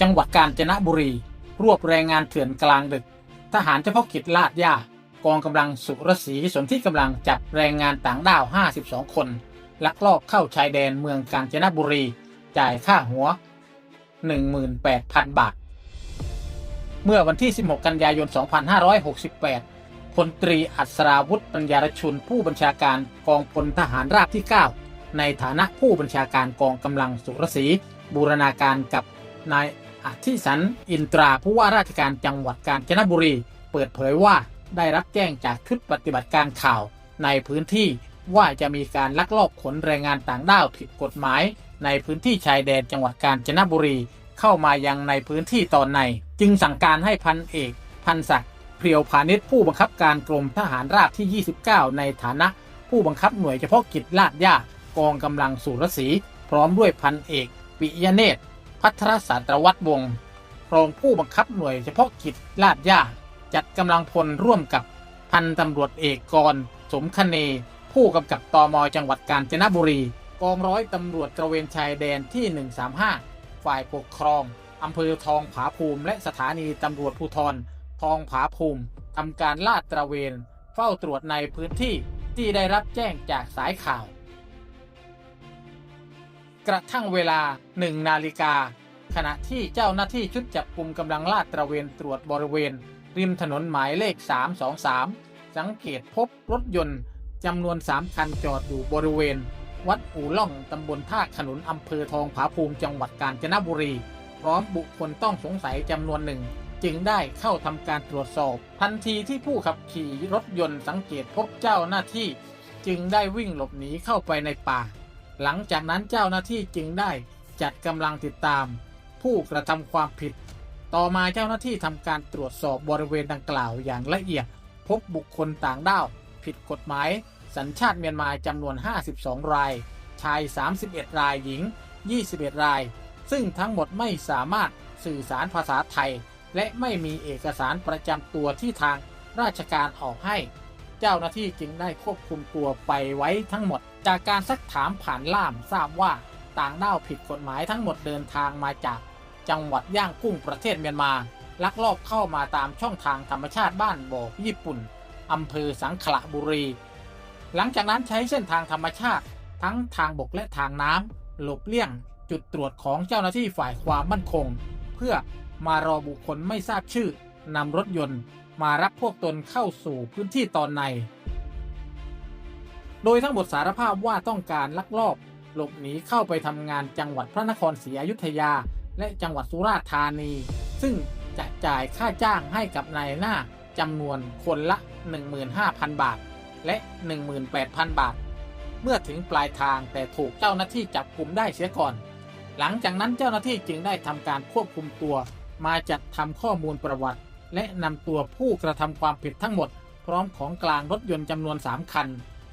จังหวัดกาญจนบุรี รวบแรงงานเถื่อนกลางดึก ทหารเฉพาะกิจลาดย่ากองกำลังสุรศรีสนที่กำลังจับแรงงานต่างด้าว 52 คน ลักลอบเข้าชายแดนเมืองกาญจนบุรี จ่ายค่าหัว 18,000 บาท เมื่อวันที่ 16 กันยายน 2568พลตรีอัศราวุธปัญญารชุนผู้บัญชาการกองพลทหารราบที่ 9 ในฐานะผู้บัญชาการกองกำลังสุรศรีบูรณาการกับนาย อธิสันอินตราผู้ว่าราชการจังหวัดกาญจนบุรี เปิดเผยว่าได้รับแจ้งจากชุดปฏิบัติการข่าวในพื้นที่ว่าจะมีการลักลอบขนแรงงานต่างด้าวผิดกฎหมาย ในพื้นที่ชายแดนจังหวัดกาญจนบุรี เข้ามายังในพื้นที่ตอนใน จึงสั่งการให้พันเอก พันศักดิ์เพียวพาณิชย์ผู้บังคับการกรมทหารราบที่ 29 ในฐานะ ผู้บังคับหน่วยเฉพาะกิจลาดย่ากองกำลังสุรศรีพร้อมด้วยพันเอก ปิยเนตร พัทรศาสตรวัตรวงศ์รองผู้บังคับหน่วยเฉพาะกิจลาดย่าจัดกำลังพลร่วมกับพันตำรวจเอกกรสมคเน ผู้กำกับตมจังหวัดกาญจนบุรี กองร้อยตำรวจตระเวนชายแดนที่ 135 ฝ่ายปกครองอำเภอทองผาภูมิและสถานีตำรวจภูธรทองผาภูมิทำการลาดตระเวน เฝ้าตรวจในพื้นที่ที่ได้รับแจ้งจากสายข่าว กระทั่งเวลา1นาฬิกา ขณะที่เจ้าหน้าที่ชุดจับกลุ่มกำลังลาดตระเวนตรวจบริเวณ ริมถนนหมายเลข 323 สังเกตพบรถยนต์จำนวน 3 คันจอดอยู่บริเวณ วัดอู่ล่องตำบลท่าขนุนอำเภอทองผาภูมิจังหวัดกาญจนบุรี พร้อมบุคคลต้องสงสัยจำนวนหนึ่ง จึงได้เข้าทำการตรวจสอบ ทันทีที่ผู้ขับขี่รถยนต์สังเกตพบเจ้าหน้าที่ จึงได้วิ่งหลบหนีเข้าไปในป่า หลังจากนั้นเจ้าหน้าที่จึงได้จัดกำลังติดตาม ผู้กระทำความผิด ต่อมาเจ้าหน้าที่ทำการตรวจสอบบริเวณดังกล่าวอย่างละเอียด พบบุคคลต่างด้าว ผิดกฎหมาย สัญชาติเมียนมาจำนวน 52 ราย ชาย 31 รายหญิง 21 ราย ซึ่งทั้งหมดไม่สามารถสื่อสารภาษาไทย และไม่มีเอกสารประจำตัวที่ทางราชการออกให้ เจ้าหน้าที่จึงได้ควบคุมตัวไปไว้ทั้งหมด จากการซักถามผ่านล่ามทราบว่าต่างด้าวผิดกฎหมายทั้งหมดเดินทางมาจาก จังหวัดย่างกุ้งประเทศเมียนมา ลักลอบเข้ามาตามช่องทางธรรมชาติบ้านบ่อญี่ปุ่นอำเภอสังขละบุรี หลังจากนั้นใช้เส้นทางธรรมชาติ ทั้งทางบกและทางน้ำหลบเลี่ยง จุดตรวจของเจ้าหน้าที่ฝ่ายความมั่นคง เพื่อมารอบุคคลไม่ทราบชื่อ นำรถยนต์มารับพวกตนเข้าสู่พื้นที่ตอนใน โดยทั้งหมดสารภาพว่าต้องการลักลอบหลบหนีเข้าไปทำงานจังหวัดพระนครศรีอยุธยา และจังหวัดสุราษฎร์ธานี ซึ่งจะจ่ายค่าจ้างให้กับนายหน้าจำนวนคนละ 15,000 บาท และ 18,000 บาท เมื่อถึงปลายทางแต่ถูกเจ้าหน้าที่จับกลุ่มได้เสียก่อน หลังจากนั้นเจ้าหน้าที่จึงได้ทำการควบคุมตัว มาจัดทำข้อมูลประวัติ และนำตัวผู้กระทำความผิดทั้งหมด พร้อมของกลางรถยนต์จำนวน 3 คัน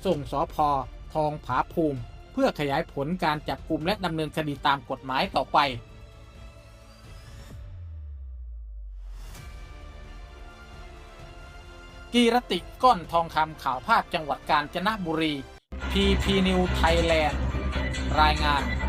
ส่งสอพอทองผาภูมิ เพื่อขยายผลการจับกลุ่มและดำเนินคดีตามกฎหมายต่อไป กีรติก้อนทองคำข่าวภาพจังหวัดกาญจนบุรี PP New Thailand รายงาน